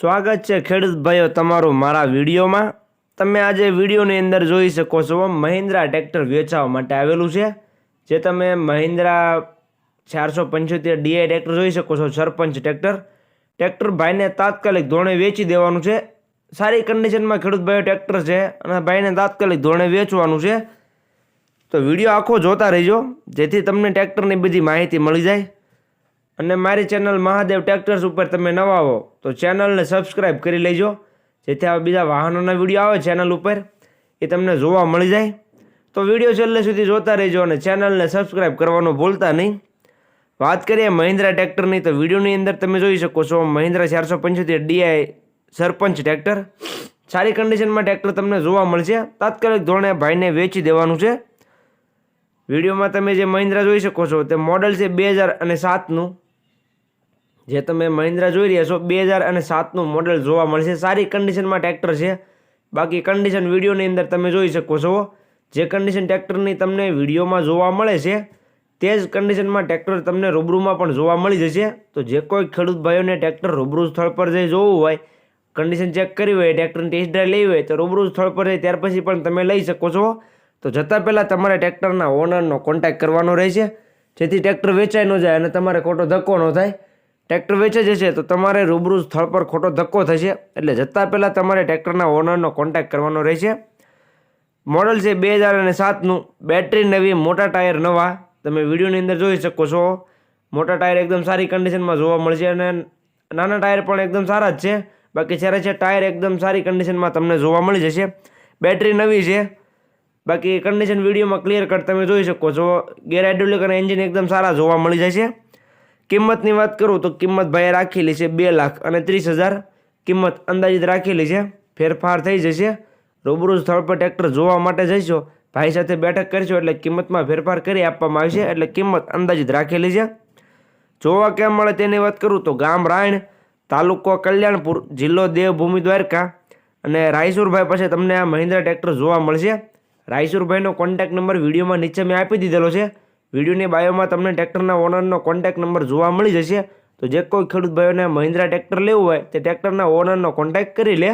સ્વાગત છે ખેડૂત ભાઈઓ તમારું મારા વિડીયોમાં. તમે આજે વિડીયોની અંદર જોઈ શકો છો મહિન્દ્રા ટ્રેક્ટર વેચાવા માટે આવેલું છે. જે તમે મહિન્દ્રા ચારસો પંચોતેર ડીઆઈ ટ્રેક્ટર જોઈ શકો છો, સરપંચ ટ્રેક્ટર. ટ્રેક્ટર ભાઈને તાત્કાલિક ધોરણે વેચી દેવાનું છે. સારી કન્ડિશનમાં ખેડૂત ભાઈઓ ટ્રેક્ટર છે અને ભાઈને તાત્કાલિક ધોરણે વેચવાનું છે. તો વીડિયો આખો જોતા રહેજો, જેથી તમને ટ્રેક્ટરની બધી માહિતી મળી જાય. અને મારી ચેનલ મહાદેવ ટ્રેક્ટર્સ ઉપર તમે નવા હો, તો ચેનલને સબસ્ક્રાઈબ કરી લેજો. જેથી આવા બીજા વાહનોના વીડિયો આવે ચેનલ ઉપર, એ તમને જોવા મળી જાય. તો વીડિયો છેલ્લે સુધી જોતા રહેજો અને ચેનલને સબસ્ક્રાઈબ કરવાનું ભૂલતા નહીં. વાત કરીએ મહિન્દ્રા ટ્રેક્ટરની તો વિડીયોની અંદર તમે જોઈ શકો છો મહિન્દ્રા ચારસો પંચોતેર ડીઆઈ સરપંચ ટ્રેક્ટર સારી કન્ડિશનમાં ટ્રેક્ટર તમને જોવા મળશે. તાત્કાલિક ધોરણે ભાઈને વેચી દેવાનું છે. વિડીયોમાં તમે જે મહિન્દ્રા જોઈ શકો છો, તે મોડલ છે બે હજાર અને સાતનું. જે તમે મહિન્દ્રા જોઈ રહ્યા છો, બે હજાર અને સાતનું મોડલ જોવા મળશે. સારી કન્ડિશનમાં ટ્રેક્ટર છે. બાકી કન્ડિશન વિડીયોની અંદર તમે જોઈ શકો છો. જે કન્ડિશન ટ્રેક્ટરની તમને વિડીયોમાં જોવા મળે છે, તે જ કન્ડિશનમાં ટ્રેક્ટર તમને રૂબરૂમાં પણ જોવા મળી જશે. તો જે કોઈ ખેડૂત ભાઈઓને ટ્રેક્ટર રૂબરૂ સ્થળ પર જઈ જોવું હોય કન્ડિશન ચેક કરવી હોય ટ્રેક્ટરની ટેસ્ટ ડ્રાઈવ લેવી હોય, તો રૂબરૂ સ્થળ પર જઈ ત્યાર પછી પણ તમે લઈ શકો છો. તો જતાં પહેલાં તમારે ટ્રેક્ટરના ઓનરનો કોન્ટેક્ટ કરવાનો રહેશે. જેથી ટ્રેક્ટર વેચાઈ ન જાય અને તમારે ખોટો ધક્કો ન થાય. ટ્રેક્ટર વેચે જશે તો તમારે રૂબરૂ સ્થળ પર ખોટો ધક્કો થશે. એટલે જતાં પહેલાં તમારે ટ્રેક્ટરના ઓનરનો કોન્ટેક્ટ કરવાનો રહેશે. મોડલ છે બે હજાર અને સાતનું. બેટરી નવી, મોટા ટાયર નવા. તમે વિડીયોની અંદર જોઈ શકો છો. મોટા ટાયર એકદમ સારી કન્ડિશનમાં જોવા મળશે અને નાના ટાયર પણ એકદમ સારા જ છે. બાકી જ્યારે છે ટાયર એકદમ સારી કન્ડિશનમાં તમને જોવા મળી જશે. બેટરી નવી છે. બાકી કન્ડિશન વિડીયોમાં ક્લિયર કટ તમે જોઈ શકો છો. ગેર હાઇડ્રોલિક અને એન્જિન એકદમ સારા જોવા મળી જશે. કિંમતની વાત કરું તો કિંમત ભાઈએ રાખેલી છે બે લાખ અને ત્રીસ હજાર. કિંમત અંદાજિત રાખેલી છે. ફેરફાર થઈ જશે. રૂબરૂ સ્થળ પર ટ્રેક્ટર જોવા માટે જઈશો. ભાઈ સાથે બેઠક કરશો એટલે કિંમતમાં ફેરફાર કરી આપવામાં આવશે એટલે કિંમત અંદાજિત રાખેલી છે. જોવા કેમ મળે તેની વાત કરું તો ગામ રાયણ, તાલુકો કલ્યાણપુર, જિલ્લો દેવભૂમિ દ્વારકા અને રાયસુરભાઈ પાસે તમને આ મહિન્દ્રા ટ્રેક્ટર જોવા મળશે. રાયસુરભાઈનો કોન્ટેક્ટ નંબર વિડીયોમાં નીચે મેં આપી દીધેલો છે. વિડીયોની બાયોમાં તમને ટ્રેક્ટરના ઓનરનો કોન્ટેક્ટ નંબર જોવા મળી જશે. તો જે કોઈ ખેડૂત ભાઈઓને મહિન્દ્રા ટ્રેક્ટર લેવું હોય, તે ટ્રેક્ટરના ઓનરનો કોન્ટેક્ટ કરી લે.